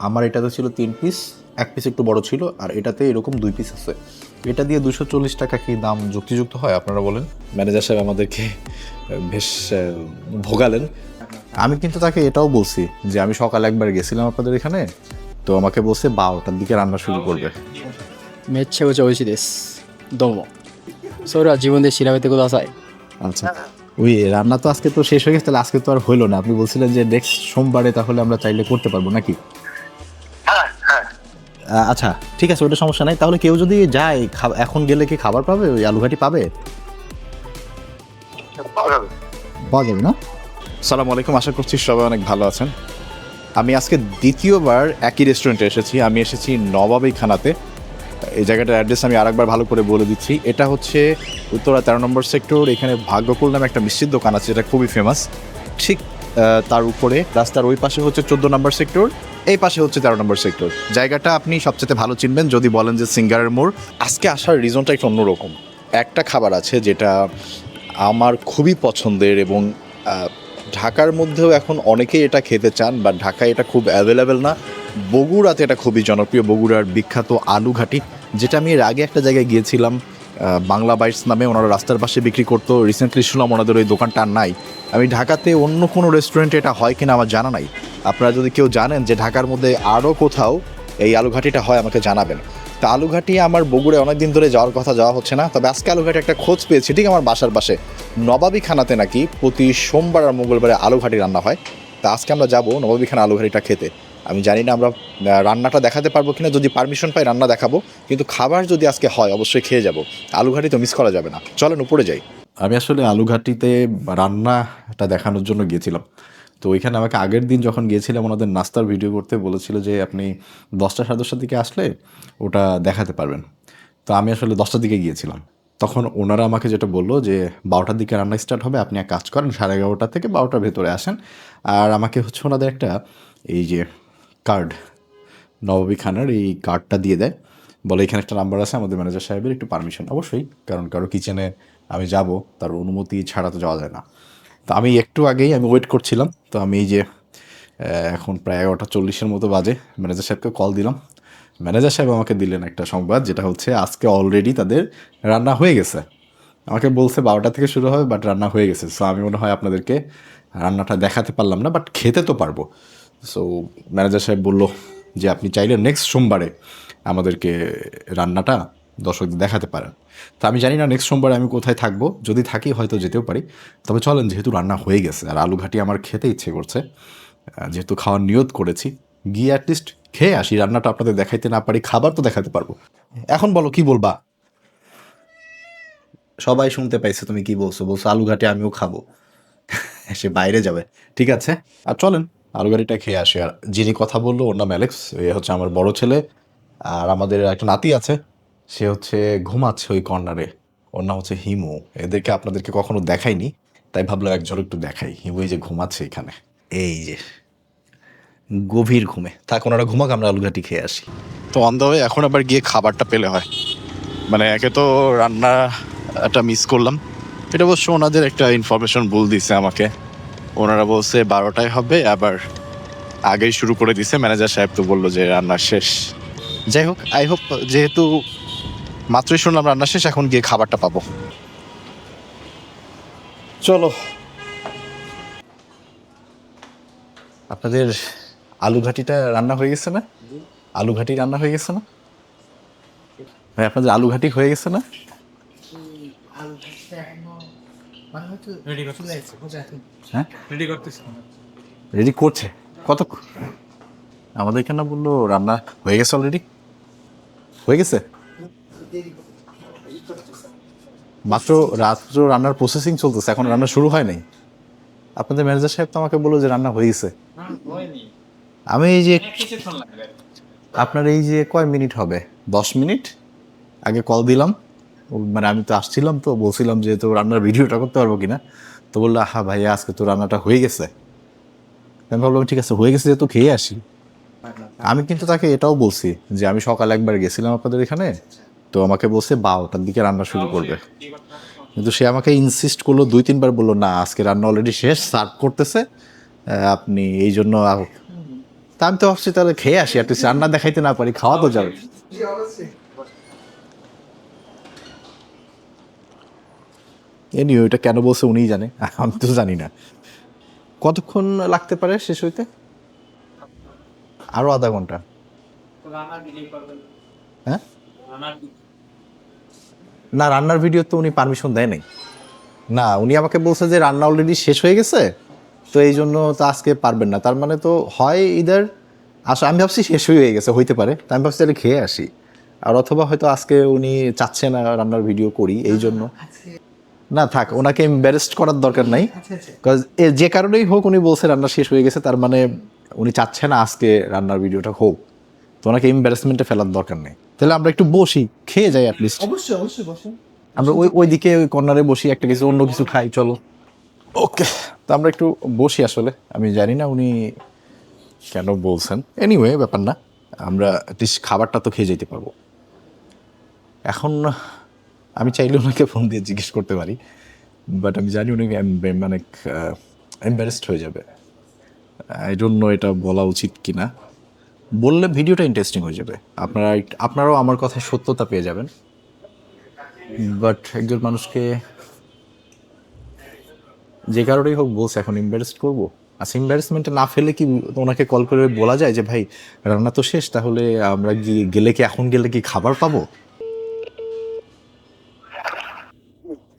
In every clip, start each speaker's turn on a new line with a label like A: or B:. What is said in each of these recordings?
A: আমার এটাতে ছিল তিন পিস এক পিস একটু বড় ছিল আর এটাতে এরকম দুই পিস আছে এটা দিয়ে দুশো চল্লিশ টাকা কি দাম যুক্তিযুক্ত হয় আপনারা বলেন ম্যানেজার সাহেব আমাদেরকে বেশ আহ, ভোগালেন আমি কিন্তু তাকে এটাও বলছি যে আমি সকালে একবার গেছিলাম আপনাদের এখানে তো আমাকে বলছে বারোটার দিকে রান্না শুরু করবে
B: めっちゃくちゃ美味しいですどうもそれは自分で調べてください
A: আচ্ছা ওই রান্না তো আজকে তো শেষ হয়ে গেছে তাহলে আজকে তো আর হইলো না আপনি বলছিলেন যে নেক্সট সোমবারে তাহলে আমরা চাইলে করতে পারবো নাকি
C: হ্যাঁ হ্যাঁ
A: আহ, আচ্ছা ঠিক আছে ওটা সমস্যা নাই। তাহলে কেউ যদি যায় এখন গেলে কি খাবার পাবে? ওই আলুঘাটি পাবে?
C: পাওয়া যাবে।
A: না? সালাম আলাইকুম আশা করছি সবাই অনেক ভালো আছেন। আমি আজকে দ্বিতীয়বার একই রেস্টুরেন্টে এসেছি। আমি এসেছি নবাবী খানাতে। এই জায়গাটার অ্যাড্রেস আমি আরেকবার ভালো করে বলে দিচ্ছি। এটা হচ্ছে উত্তরা তেরো নম্বর সেক্টর এখানে ভাগ্যকুল নামে একটা মিষ্টির দোকান আছে যেটা খুবই ফেমাস ঠিক তার উপরে। রাস্তার ওই পাশে হচ্ছে চোদ্দ নম্বর সেক্টর, এই পাশে হচ্ছে তেরো নম্বর সেক্টর। জায়গাটা আপনি সবচেয়ে ভালো চিনবেন যদি বলেন যে সিঙ্গারের মোড়। আজকে আসার রিজনটা একটু অন্যরকম। একটা খাবার আছে যেটা আমার খুবই পছন্দের এবং ঢাকার মধ্যেও এখন অনেকেই এটা খেতে চান বা ঢাকায় এটা খুব অ্যাভেলেবেল না। বগুড়াতে এটা খুবই জনপ্রিয়, বগুড়ার বিখ্যাত আলু ঘাটি যেটা আমি এর আগে একটা জায়গায় গিয়েছিলাম। বাংলা বাইটস নামে ওনারা রাস্তার পাশে বিক্রি করতো। রিসেন্টলি শুনলাম ওনাদের ওই দোকানটা নাই। আমি ঢাকাতে অন্য কোনো রেস্টুরেন্টে এটা হয় কিনা আমার জানা নাই। আপনারা যদি কেউ জানেন যে ঢাকার মধ্যে আরও কোথাও এই আলুঘাটিটা হয়, আমাকে জানাবেন। তা আলুঘাটি আমার বগুড়ে অনেকদিন ধরে যাওয়ার কথা যাওয়া হচ্ছে না। তবে আজকে আলুঘাটি একটা খোঁজ পেয়েছি, ঠিক আমার বাসার পাশে। নবাবী খানাতে নাকি প্রতি সোমবার আর মঙ্গলবারে আলুঘাটি রান্না হয়। তা আজকে আমরা যাব নবাবী খানা আলুঘাটিটা খেতে। আমি জানি না আমরা রান্নাটা দেখাতে পারব কিনা, যদি পারমিশন পাই রান্না দেখাবো। কিন্তু খাবার যদি আজকে হয়, অবশ্যই খেয়ে যাব। আলুঘাটি তো মিস করা যাবে না। চলেন, উপরে যাই। আমি আসলে আলুঘাটিতে রান্নাটা দেখানোর জন্য গিয়েছিলাম। তো ওইখানে আমাকে আগের দিন যখন গিয়েছিলাম, ওনাদের নাস্তার ভিডিও করতে, বলেছিল যে আপনি দশটা সাড়ে দশটার দিকে আসলে ওটা দেখাতে পারবেন। তো আমি আসলে দশটার দিকে গিয়েছিলাম। তখন ওনারা আমাকে যেটা বলল যে, বারোটার দিকে রান্না স্টার্ট হবে, আপনি এক কাজ করেন, সাড়ে এগারোটা থেকে বারোটার ভেতরে আসেন। আর আমাকে হচ্ছে ওনাদের একটা, এই যে কার্ড নবাবী খানার এই কার্ডটা দিয়ে দেয়। বলে, এখানে একটা নাম্বার আছে, আমাদের ম্যানেজার সাহেবের একটু পারমিশন অবশ্যই, কারণ কারও কিচেনে আমি যাব, তার অনুমতি ছাড়া তো যাওয়া যায় না। তো আমি একটু আগেই আমি ওয়েট করছিলাম, তো আমি এই যে এখন প্রায় এগারোটা চল্লিশের মতো বাজে ম্যানেজার সাহেবকে কল দিলাম। ম্যানেজার সাহেব আমাকে দিলেন একটা সংবাদ, যেটা হচ্ছে, আজকে অলরেডি তাদের রান্না হয়ে গেছে। আমাকে বলছে, বারোটা থেকে শুরু হবে বাট রান্না হয়ে গেছে। সো আমি মনে হয় আপনাদেরকে রান্নাটা দেখাতে পারলাম না বাট খেতে তো পারব। সো ম্যানেজার সাহেব বলল যে, আপনি চাইলে নেক্সট সোমবারে আমাদেরকে রান্নাটা দর্শকদের দেখাতে পারেন। তো আমি জানি না নেক্সট সোমবারে আমি কোথায় থাকব। যদি থাকি, হয়তো যেতেও পারি। তবে চলেন, যেহেতু রান্না হয়ে গেছে আর আলু ঘাটি আমার খেতে ইচ্ছে করছে যেহেতু খাওয়ার নিয়ত করেছি, গিয়ে অ্যাটলিস্ট খেয়ে আসি। রান্নাটা আপনাদের দেখাইতে না পারি, খাবার তো দেখাতে পারব। এখন বলো, কি বলবা? সবাই শুনতে পাইছে, তুমি কি বলছো? বলছো, আলু ঘাটি আমিও খাব। সে বাইরে যাবে। ঠিক আছে? আর চলেন আলু গাড়িটা খেয়ে আসি। আর যিনি কথা বলল, ওর নাম অ্যালেক্স, এ হচ্ছে আমার বড় ছেলে। আর আমাদের একটা নাতি আছে, সে হচ্ছে ঘুমাচ্ছে ওই কর্নারে। ওর নাম হচ্ছে হিমু। এদেরকে আপনাদেরকে কখনো দেখাইনি, তাই ভাবলাম একজন একটু দেখাই। হিমু এই যে ঘুমাচ্ছে এখানে। এই যে, গভীর ঘুমে। থাক, ওনারা ঘুমাক, আমরা আলুঘাটি খেয়ে আসি। তো অন দ্য ওয়ে এখন আবার গিয়ে খাবারটা পেলে হয়। মানে একে তো রান্নাটা মিস করলাম। এটা অবশ্য ওনাদের একটা ইনফরমেশন ভুল দিছে আমাকে। ওনারা বলছে বারোটায় হবে আবার আগেই শুরু করে দিছে। ম্যানেজার সাহেব তো বলল যে রান্না শেষ। যাই হোক আই হোপ যেহেতু মাত্রই শুনলাম রান্না শেষ এখন গিয়ে খাবারটা পাবো। চলো। আপনাদের আলু ঘাটিটা রান্না হয়ে গেছে না? আলু ঘাটি রান্না হয়ে গেছে না? ভাই আপনাদের আলু ঘাটি হয়ে গেছে না? হ্যাঁ?
D: রেডি করতেছি
A: রেডি করছে। কত আমাদের এখানে বলল রান্না হয়ে গেছে অলরেডি হয়ে গেছে? মাত্র রাত্র রান্নার প্রসেসিং চলতেছে এখন রান্না শুরু হয় নাই। আপনাদের ম্যানেজার সাহেব তো আমাকে বলল যে রান্না হয়ে গেছে। আমি এই যে আপনার এই যে কয় মিনিট হবে? দশ মিনিট? আগে কল দিলাম। মানে আমি তো আসছিলাম তো বলছিলাম যে তো রান্নার ভিডিওটা করতে পারব কিনা? তো বলল হ্যাঁ ভাইয়া আজকে তো রান্নাটা হয়ে গেছে। আমি ভাবলাম ঠিক আছে হয়ে গেছে যেহেতু খেয়ে আসি। আমি কিন্তু তাকে এটাও বলছি যে আমি সকালে একবার গেছিলাম আপনাদের এখানে তো আমাকে বলছে বারোটার দিকে রান্না শুরু করবে। কিন্তু সে আমাকে ইনসিস্ট করল দুই তিনবার বলল না আজকে রান্না অলরেডি শেষ সার্ভ করতেছে আপনি এই জন্য তা আমি তো ভাবছি তাহলে খেয়ে আসি আর রান্না দেখাইতে না পারি খাওয়া তো যাবে। এনি ওইটা কেন বলছে উনিই জানে আমি তো জানি না। কতক্ষণ লাগতে পারে শেষ হইতে? আরও আধা ঘণ্টা। হ্যাঁ? না রান্নার ভিডিও তো উনি পারমিশন দেয় নাই। না উনি আমাকে বলছে যে রান্না অলরেডি শেষ হয়ে গেছে তো এই জন্য তো আজকে পারবেন না। তার মানে তো হয় ইদার আস আমি ভাবছি শেষ হয়ে গেছে হইতে পারে। তা আমি ভাবছি তাহলে খেয়ে আসি। আর অথবা হয়তো আজকে উনি চাচ্ছে না রান্নার ভিডিও করি এই জন্য। না থাক ওনাকে এম্বারেস্ট করার দরকার নাই। Cause যে কারণেই হোক উনি বলছে রান্না শেষ হয়ে গেছে তার মানে উনি চাচ্ছে না আজকে রান্নার ভিডিওটা হোক। তো ওনাকে এম্বারেসমেন্টে ফেলার দরকার নেই। তাহলে আমরা একটু বসি খেয়ে যাই অ্যাটলিস্ট
D: অবশ্যই অবশ্যই বসেন।
A: আমরা ওই ওই দিকে ওই কর্নারে বসি একটা কিছু অন্য কিছু খাই চলো। ওকে তো আমরা একটু বসি আসলে। আমি জানি না উনি কেন বলছেন। এনিওয়ে ব্যাপার না। আমরা খাবারটা তো খেয়ে যেতে পারব। এখন আমি চাইলে ওনাকে ফোন দিয়ে জিজ্ঞেস করতে পারি বাট আমি জানি উনি মানে এম্বারেসড হয়ে যাবে। এই জন্য এটা বলা উচিত কি না বললে ভিডিওটা ইন্টারেস্টিং হয়ে যাবে। আপনারা আপনারাও আমার কথায় সত্যতা পেয়ে যাবেন। বাট একজন মানুষকে যে কারণেই হোক বলছে, এখন ইম্বারেস্ট করব? আচ্ছা ইম্বারেসমেন্টে না ফেলে কি ওনাকে কল করে বলা যায় যে, ভাই, রান্না তো শেষ, তাহলে আমরা কি গেলে কি, এখন গেলে কি খাবার পাবো?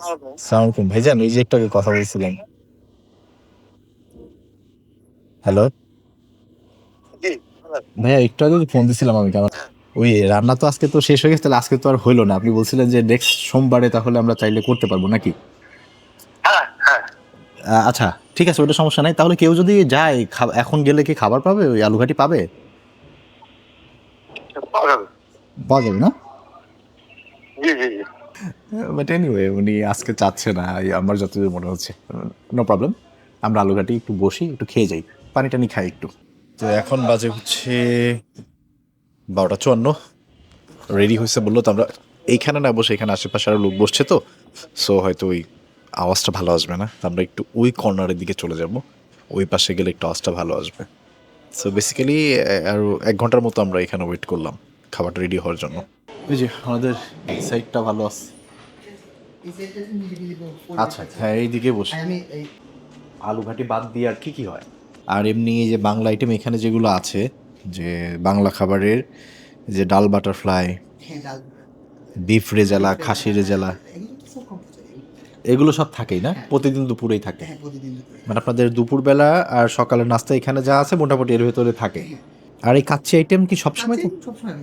A: সালামালাইকুম ভাইজান এই যে একটু আগে কথা বলছিলাম হ্যালো? ভাইয়া একটু আগে ফোন দিছিলাম আমি কারণ ওই রান্না তো আজকে তো শেষ হয়ে গেছে তাহলে আজকে তো আর হইল না। আপনি বলছিলেন যে নেক্সট সোমবারে তাহলে আমরা চাইলে করতে পারব নাকি?
C: হ্যাঁ হ্যাঁ।
A: আচ্ছা ঠিক আছে ওটা সমস্যা নাই। তাহলে কেউ যদি যায় এখন গেলে কি খাবার পাবে? ওই আলুঘাটি পাবে?
C: পাওয়া যাবে।
A: পাওয়া যাবে না?
C: জি জি জি।
A: বাট এনিওয়ে উনি আজকে চাচ্ছে না এই আমার যতদূর মনে হচ্ছে। নো প্রবলেম আমরা আলুঘাটি একটু বসি একটু খেয়ে যাই। পানি টানি খাই একটু। তো এখন বাজে হচ্ছে বারোটা চুয়ান্ন। রেডি হয়েছে বলল তো আমরা এইখানে না বসে এখানে আশেপাশে আরও লোক বসছে তো। সো হয়তো ওই আওয়াজটা ভালো আসবে না। তো আমরা একটু ওই কর্নারের দিকে চলে যাব। ওই পাশে গেলে একটু আওয়াজটা ভালো আসবে। সো বেসিক্যালি আরও এক ঘণ্টার মতো আমরা এখানে ওয়েট করলাম। খাবারটা রেডি হওয়ার জন্য। ওই যে আমাদের সাইডটা ভালো আছে। আচ্ছা হ্যাঁ এইদিকে বসে।
D: আমি
A: আলু ঘাটি বাদ দিয়ে আর কি কি হয়? আর এমনি এই যে বাংলা আইটেম এখানে যেগুলো আছে যে বাংলা খাবারের যে ডাল বাটারফ্লাই
D: হ্যাঁ
A: বিফ রেজালা খাসি রেজালা
D: এগুলো সব
A: থাকেই না? প্রতিদিন দুপুরেই থাকে।
D: হ্যাঁ।
A: মানে আপনাদের দুপুরবেলা আর সকালের নাস্তা এখানে যা আছে মোটামুটি এর ভেতরে থাকে। আর এই কাচ্চি আইটেম কি সবসময়
D: সবসময়।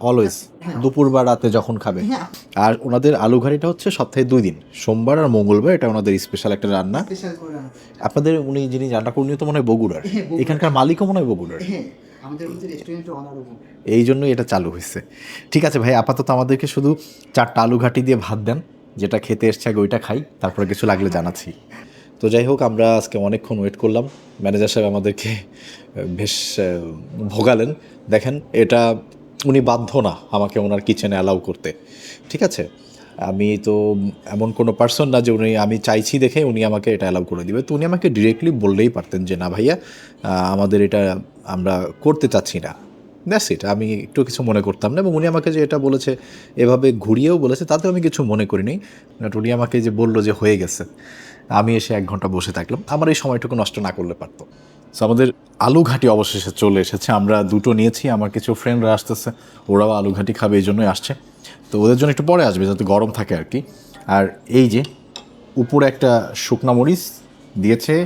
A: অলওয়েজ দুপুর বা রাতে যখন খাবে।
D: হ্যাঁ।
A: আর ওনাদের আলু ঘাটিটা হচ্ছে সপ্তাহে দুই দিন। সোমবার আর মঙ্গলবার এটা ওনাদের স্পেশাল একটা রান্না। আপনাদের উনি যিনি রান্না করেন তো মনে হয় বগুড়ার।
D: হ্যাঁ,
A: এখানকার মালিকও মনে হয় বগুড়ার।
D: হ্যাঁ
A: এই জন্যই এটা চালু হয়েছে। ঠিক আছে ভাই আপাতত আমাদেরকে শুধু চারটা আলু ঘাটি দিয়ে ভাত দেন। যেটা খেতে এসছে আগে ওইটা খাই তারপরে কিছু লাগলে জানাচ্ছি। তো যাই হোক আমরা আজকে অনেকক্ষণ ওয়েট করলাম। ম্যানেজার সাহেব আমাদেরকে বেশ ভোগালেন। দেখেন এটা উনি বাধ্য না আমাকে ওনার কিচেনে অ্যালাউ করতে। ঠিক আছে? আমি তো এমন কোনো পার্সন না যে উনি, আমি চাইছি দেখে উনি আমাকে এটা অ্যালাউ করে দিবে। তো উনি আমাকে ডিরেক্টলি বললেই পারতেন যে, না ভাইয়া আমাদের এটা আমরা করতে চাচ্ছি না। দ্যাটস ইট আমি একটু কিছু মনে করতাম না এবং উনি আমাকে যে এটা বলেছে, এভাবে ঘুরিয়েও বলেছে, তাতেও আমি কিছু মনে করিনি। বাট উনি আমাকে যে বলল যে হয়ে গেছে, আমি এসে এক ঘণ্টা বসে থাকলাম। আমার এই সময়টুকু নষ্ট না করলে পারতো। সো আমাদের আলু ঘাটি অবশেষে চলে এসেছে। আমরা দুটো নিয়েছি, আমার কিছু ফ্রেন্ডরা আসতেছে, ওরাও আলু ঘাটি খাবে, এই জন্যই আসছে। তো ওদের জন্য একটু পরে আসবে, যাতে গরম থাকে আর কি। আর এই যে, উপরে একটা শুকনা মরিচ দিয়েছে,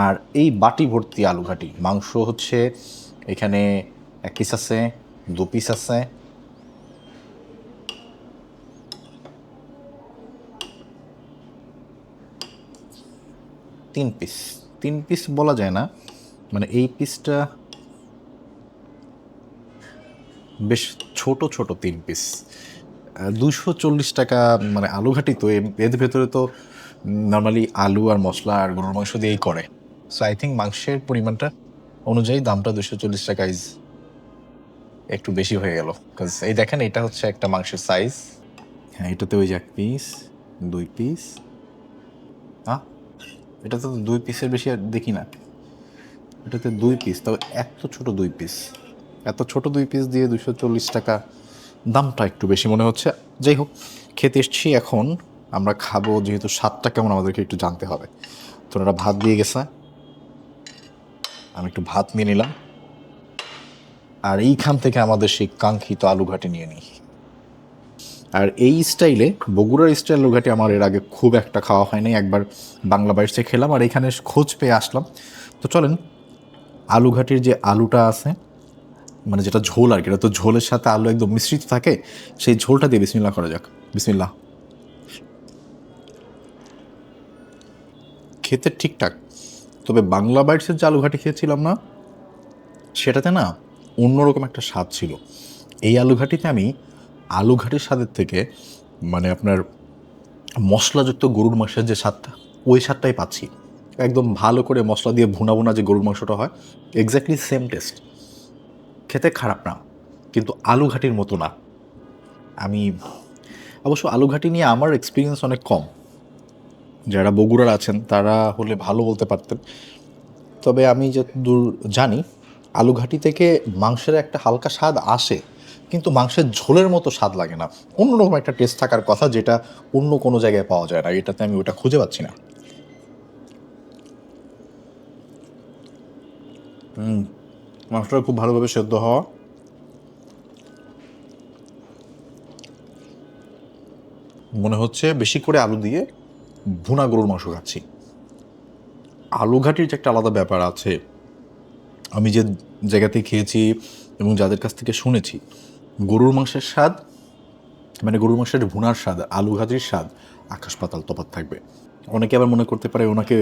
A: আর এই বাটি ভর্তি আলু ঘাটি মাংস হচ্ছে, এখানে এক পিস আছে, দু পিস আছে। তিন পিস তিন পিস বলা যায় না। মানে এই পিসটা বেশ ছোট ছোট তিন পিস দুশো চল্লিশ টাকা মানে আলু ঘাটি তো এর ভেতরে তো নর্মালি আলু আর মশলা আর গরুর মাংস দিয়েই করে। সো আই থিঙ্ক মাংসের পরিমাণটা অনুযায়ী দামটা দুশো চল্লিশ টাকা ইজ একটু বেশি হয়ে গেল। বিকজ এই দেখেন, এটা হচ্ছে একটা মাংসের সাইজ হ্যাঁ এটাতে ওই এক পিস দুই পিস হ্যাঁ এটা তো দুই পিসের বেশি আর দেখি না। এটাতে দুই পিস তবে এত ছোট দুই পিস এত ছোট দুই পিস দিয়ে দুশো চল্লিশ টাকা দামটা একটু বেশি মনে হচ্ছে। যাই হোক, খেতে এসছি এখন। আমরা খাব, যেহেতু স্বাদটা কেমন আমাদেরকে একটু জানতে হবে। তো ওরা ভাত দিয়ে গেছে। আমি একটু ভাত নিয়ে নিলাম। আর এইখান থেকে আমাদের সেই কাঙ্ক্ষিত আলু ঘাটি নিয়ে নিই। আর এই স্টাইলে, বগুড়ার স্টাইল আলুঘাটি আমার এর আগে খুব একটা খাওয়া হয়নি। একবার বাংলা বাইশে খেলাম, আর এখানে খোঁজ পেয়ে আসলাম। তো চলেন আলুঘাটির যে আলুটা আছে মানে যেটা ঝোল আর কি, এটা তো ঝোলের সাথে আলু একদম মিশ্রিত থাকে, সেই ঝোলটা দিয়ে বিসমিল্লা করা যাক। বিসমিল্লা খেতে ঠিকঠাক, তবে বাংলা বাইটসের যে আলুঘাটি খেয়েছিলাম না, সেটাতে না অন্যরকম একটা স্বাদ ছিল। এই আলুঘাটিতে আমি আলুঘাটির স্বাদের থেকে মানে আপনার মশলাযুক্ত গরুর মাংসের যে স্বাদটা, ওই স্বাদটাই পাচ্ছি। একদম ভালো করে মশলা দিয়ে ভুনা ভুনা যে গরুর মাংসটা হয় এক্স্যাক্টলি সেম টেস্ট খেতে খারাপ না, কিন্তু আলুঘাটির মতো না। আমি, অবশ্য আলুঘাটি নিয়ে আমার এক্সপিরিয়েন্স অনেক কম। যারা বগুড়ার আছেন, তারা হলে ভালো বলতে পারতেন। তবে আমি যতদূর জানি আলুঘাটি থেকে মাংসের একটা হালকা স্বাদ আসে, কিন্তু মাংসের ঝোলের মতো স্বাদ লাগে না। অন্যরকম একটা টেস্ট থাকার কথা যেটা অন্য কোনো জায়গায় পাওয়া যায় না। এটাতে আমি ওটা খুঁজে পাচ্ছি না। মাংসটা খুব ভালোভাবে সেদ্ধ হওয়া। মনে হচ্ছে বেশি করে আলু দিয়ে ভুনা গরুর মাংস খাচ্ছি। আলু ঘাটির যে একটা আলাদা ব্যাপার আছে, আমি যে জায়গাতে খেয়েছি এবং যাদের কাছ থেকে শুনেছি, গরুর মাংসের স্বাদ মানে গরুর মাংসের ভুনার স্বাদ, আলু ঘাটির স্বাদ আকাশ পাতাল তফাৎ থাকবে। অনেকে আবার মনে করতে পারে ওনাকে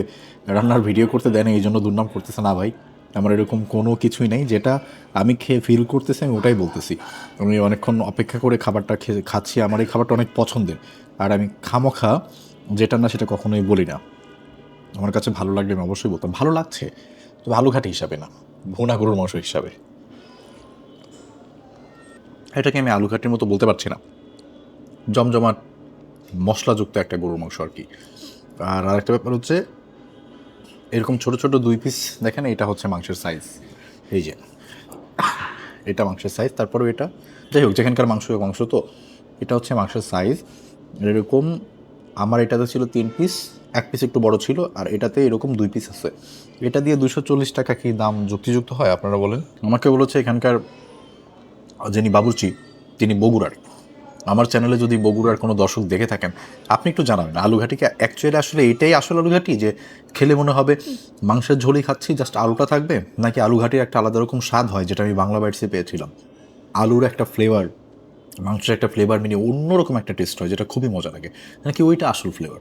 A: রান্নার ভিডিও করতে দেয় না এই জন্য দুর্নাম করতেছে। না ভাই আমার এরকম কোনো কিছুই নেই, যেটা আমি খেয়ে ফিল করতেছি, আমি ওটাই বলতেছি। আমি অনেকক্ষণ অপেক্ষা করে খাবারটা খেয়ে খাচ্ছি, আমার এই খাবারটা অনেক পছন্দের। আর আমি খামোখা, যেটা না সেটা কখনোই বলি না। আমার কাছে ভালো লাগলে আমি অবশ্যই বলতাম, ভালো লাগছে, তবে আলুঘাটি হিসাবে না, ভুনা গরুর মাংস হিসাবে। এটাকে আমি আলুঘাটির মতো বলতে পারছি না। জমজমাট, মশলাযুক্ত একটা গরুর মাংস আর কি। আর আরেকটা ব্যাপার হচ্ছে এরকম ছোট ছোট দুই পিস দেখেন, এটা হচ্ছে মাংসের সাইজ এই যে, এটা মাংসের সাইজ তারপরে এটা। যাই হোক, যেখানকার মাংস মাংস তো। এটা হচ্ছে মাংসের সাইজ এরকম, আমার এটাতে ছিল তিন পিস এক পিস একটু বড় ছিল, আর এটাতে এরকম দুই পিস আছে। এটা দিয়ে দুশো চল্লিশ টাকা কি দাম যুক্তিযুক্ত হয়, আপনারা বলেন? আমাকে বলেছে এখানকার যিনি বাবুর্চি, তিনি বগুড়ার। আমার চ্যানেলে যদি বগুড়ার কোনো দর্শক দেখে থাকেন, আপনি একটু জানাবেন, আলুঘাটিকে অ্যাকচুয়ালি আসলে এটাই আসলে আলুঘাটি যে খেলে মনে হবে মাংসের ঝোলই খাচ্ছি জাস্ট আলুটা থাকবে, নাকি আলুঘাটির একটা আলাদা রকম স্বাদ হয় যেটা আমি বাংলা বাইটসে পেয়েছিলাম। আলুর একটা ফ্লেভার মাংসের একটা ফ্লেভার মিনিয়ে অন্যরকম একটা টেস্ট হয় যেটা খুবই মজা লাগে, নাকি ওইটা আসল ফ্লেভার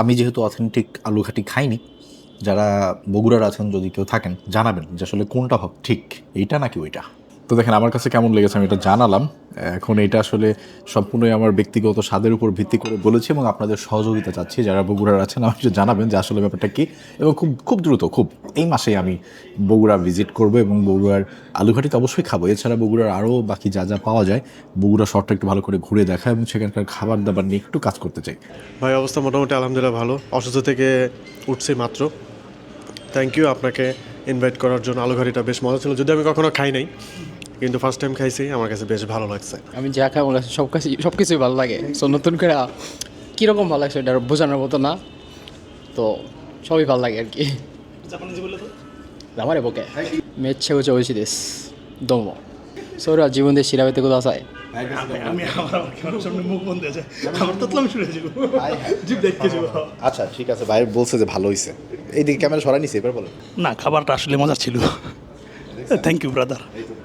A: আমি যেহেতু অথেন্টিক আলুঘাটি খাইনি, যারা বগুড়ার আছেন যদি কেউ থাকেন, জানাবেন যে আসলে কোনটা ঠিক, এইটা নাকি ওইটা? তো দেখেন, আমার কাছে কেমন লেগেছে আমি এটা জানালাম। এখন এটা আসলে সম্পূর্ণই আমার ব্যক্তিগত স্বাদের উপর ভিত্তি করে বলেছি এবং আপনাদের সহযোগিতা চাচ্ছি। যারা বগুড়ার আছেন, আমাকে জানাবেন যে আসলে ব্যাপারটা কী এবং খুব খুব দ্রুত, খুব এই মাসেই আমি বগুড়া ভিজিট করব এবং বগুড়ার আলুঘাটি তো অবশ্যই খাব। এছাড়া বগুড়ার আরও বাকি যা যা পাওয়া যায়, বগুড়া শহরটা একটু ভালো করে ঘুরে দেখা এবং সেখানকার খাবার দাবার নিয়ে একটু কাজ করতে চাই।
E: ভাই, অবস্থা মোটামুটি আলহামদুলিল্লাহ ভালো। অসুস্থ থেকে উঠছি মাত্র। থ্যাংক ইউ আপনাকে ইনভাইট করার জন্য। আলুঘাটিটা বেশ মজা ছিল। যদি আমি কখনো খাই নাই কিন্তু ফার্স্ট টাইম খাইছি আমার কাছে বেশ ভালো লাগছে।
B: আমি যা খাই আমার কাছে সব কাছে সব কিছুই ভালো লাগে। সো নতুন করে কীরকম ভালো লাগছে এটা বোঝানোর মতো না। তো সবই ভালো লাগে আর কি। আমার বকে। মেচ্ছে হচ্ছে ওই দেশ দম। সৌরা জীবন দিয়ে শিরাবেতে কোথাও আছে
F: আমি আমার আমার সামনে মুখ বন্ধ আছে। আমার তো আমি শুনে যাব। জিপ দেখতে যাব।
A: আচ্ছা ঠিক আছে ভাই বলছে যে ভালো হয়েছে এইদিকে ক্যামেরা সরাই নিছে এবার বলেন।
F: না খাবারটা আসলে মজা ছিল। থ্যাংক ইউ ব্রাদার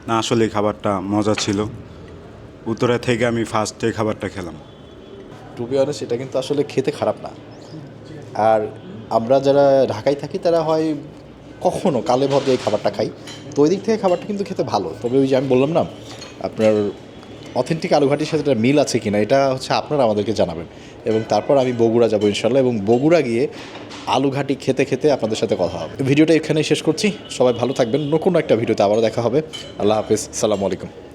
G: না আসলে খাবারটা মজা ছিল। উত্তরা থেকে আমি ফার্স্টে খাবারটা খেলাম।
A: টু বি অনেস্ট এটা কিন্তু আসলে খেতে খারাপ না। আর আমরা যারা ঢাকায় থাকি, তারা হয় কখনো কালে ভদ্রে এই খাবারটা খাই। তো ওই দিক থেকে খাবারটা কিন্তু খেতে ভালো। তবে ওই যে আমি বললাম না, আপনার অথেন্টিক আলুঘাটির সাথে একটা মিল আছে কিনা, এটা হচ্ছে আপনারা আমাদেরকে জানাবেন। এবং তারপর আমি বগুড়া যাব ইনশাল্লাহ। এবং বগুড়া গিয়ে আলুঘাটি খেতে খেতে আপনাদের সাথে কথা হবে। ভিডিওটা এখানেই শেষ করছি। সবাই ভালো থাকবেন। নতুন একটা ভিডিওতে আবারও দেখা হবে। আল্লাহ হাফিজ। সালামু আলাইকুম।